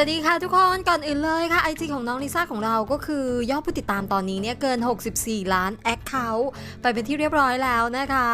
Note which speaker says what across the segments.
Speaker 1: วัสดีค่ะทุกคนก่อนอื่นเลยค่ะไอจีของน้องลิซ่าของเราก็คือยอดผู้ติดตามตอนนี้เนี่ยเกิน 64 ล้านแอคเคาท์ไปเป็นที่เรียบร้อยแล้วนะคะ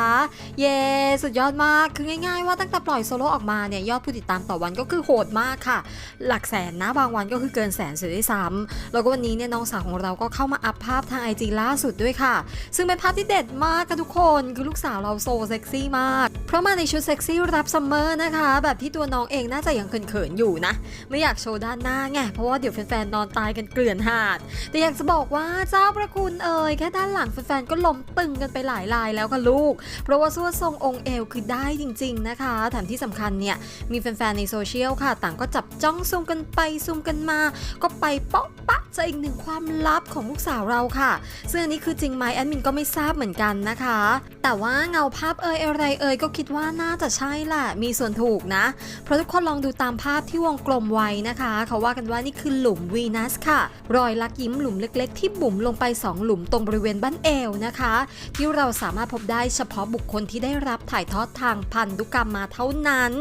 Speaker 1: เย้สุดยอดมากคือง่ายๆว่าตั้งแต่ปล่อยโซโล่ออกมาเนี่ยยอดผู้ติดตามต่อวันก็คือโหดมากค่ะ หลักแสนนะบางวันก็คือเกินแสนเสียด้วยซ้ำแล้วก็วันนี้เนี่ยน้องสาวของเราก็เข้ามาอัพภาพทางไอจีล่าสุดด้วยค่ะ ซึ่งเป็นภาพที่เด็ดมากค่ะทุกคนคือลูกสาวเราโซเซ็กซี่มาก ราะมาในชุดเซ็กซี่รับซัมเมอร์นะคะ แบบที่ตัวน้องเองน่าจะยังเขินๆอยู่นะ ไม่อยากโชว์ด้านหน้าไง เพราะว่าเดี๋ยวแฟนๆนอนตายกันเกลื่อนหาด แต่อยากจะบอกว่าเจ้าประคุณเอ่ยแค่ด้านหลังแฟนๆก็ล้มตึงกันไปหลายลายแล้วค่ะลูก เพราะว่าสวดทรงองค์เอวคือได้จริง ๆนะคะแถมที่สำคัญเนี่ยมีแฟนๆในโซเชียลค่ะ ต่างก็จับจ้องซูมกันไปซูมกันมา ก็ไปเปาะปะจะอีกหนึ่งความลับของลูกสาวเราค่ะ ซึ่งอันนี้คือจริงไหมแอดมินก็ไม่ทราบเหมือนกันนะคะ แต่ว่าเงาภาพเอ่ยอะไรเอ่ยก็คิดว่าน่าจะใช่แหละ มีส่วนถูกนะ เพราะทุกคนลองดูตามภาพที่วงกลมไว้นะคะ เขาว่ากันว่านี่คือหลุมวีนัสค่ะ รอยลักยิ้มหลุมเล็ก ๆ ที่บุ๋มลงไป 2 หลุมตรงบริเวณบ้านเอวนะคะ ที่เราสามารถพบได้เฉพาะบุคคลที่ได้รับถ่ายทอดทางพันธุกรรมมาเท่านั้น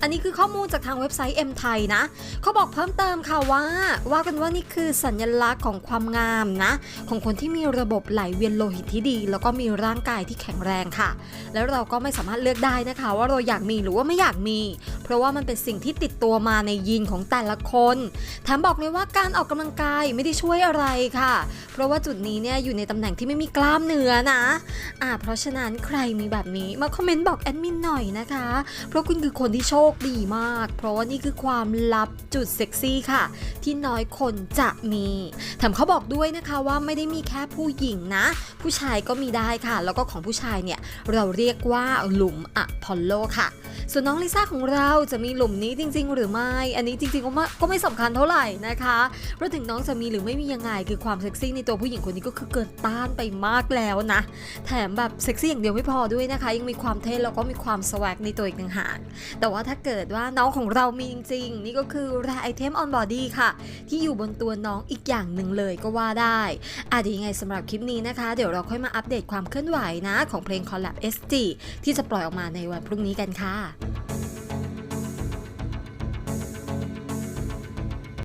Speaker 1: อันนี้คือข้อมูลจากทางเว็บไซต์ M ไทยนะ เขาบอกเพิ่มเติมค่ะว่า ว่ากันว่านี่คือสัญลักษณ์ของความงามนะ ของคนที่มีระบบไหลเวียนโลหิตที่ดี แล้วก็มีร่างกายที่แข็งแรงค่ะ แล้วเราก็ไม่สามารถเลือกได้นะคะว่าเราอยากมีหรือว่าไม่อยากมี เพราะว่ามันเป็นสิ่งที่ติดตัวมาในยีนของแต่ละคนแถมบอกเลยว่าการออกกำลังกายไม่ได้ช่วยอะไรค่ะ เพราะว่าจุดนี้เนี่ยอยู่ในตำแหน่งที่ไม่มีกล้ามเนื้อนะอ่าเพราะฉะนั้นใครมีแบบนี้มาคอมเมนต์บอกแอดมินหน่อยนะคะ เพราะคุณคือคนที่โชคดีมาก เพราะว่านี่คือความลับจุดเซ็กซี่ค่ะ ที่น้อยคนจะมีแถมเขาบอกด้วยนะคะว่าไม่ได้มีแค่ผู้หญิงนะ ผู้ชายก็มีได้ค่ะ แล้วก็ของผู้ชายเนี่ยเราเรียกว่าหลุมอะพอลโลค่ะ ส่วนน้องลิซ่าของเราจะมีหลุมนี้จริง ๆ หรือไม่ อันนี้จริงๆก็ไม่ก็ไม่สำคัญเท่าไหร่นะคะเพราะถึงน้องจะมีหรือไม่มียังไงคือความเซ็กซี่ในตัวผู้หญิงคนนี้ก็คือเกินต้านไปมากแล้วนะ แถมแบบเซ็กซี่อย่างเดียวไม่พอด้วยนะคะ ยังมีความเท่แล้วก็มีความสวักในตัวอีกต่างหากแต่ว่าถ้าเกิดว่าน้องของเรามีจริงๆ นี่ก็คือแรไอเทมออนบอดี้ค่ะ ที่อยู่บนตัวน้องอีกอย่างหนึ่งเลยก็ว่าได้อาจจะยังไงสำหรับคลิปนี้นะคะ เดี๋ยวเราค่อยมาอัปเดตความเคลื่อนไหวนะ ของเพลง Collab SG ที่จะปล่อยออกมาในวันพรุ่งนี้กันค่ะ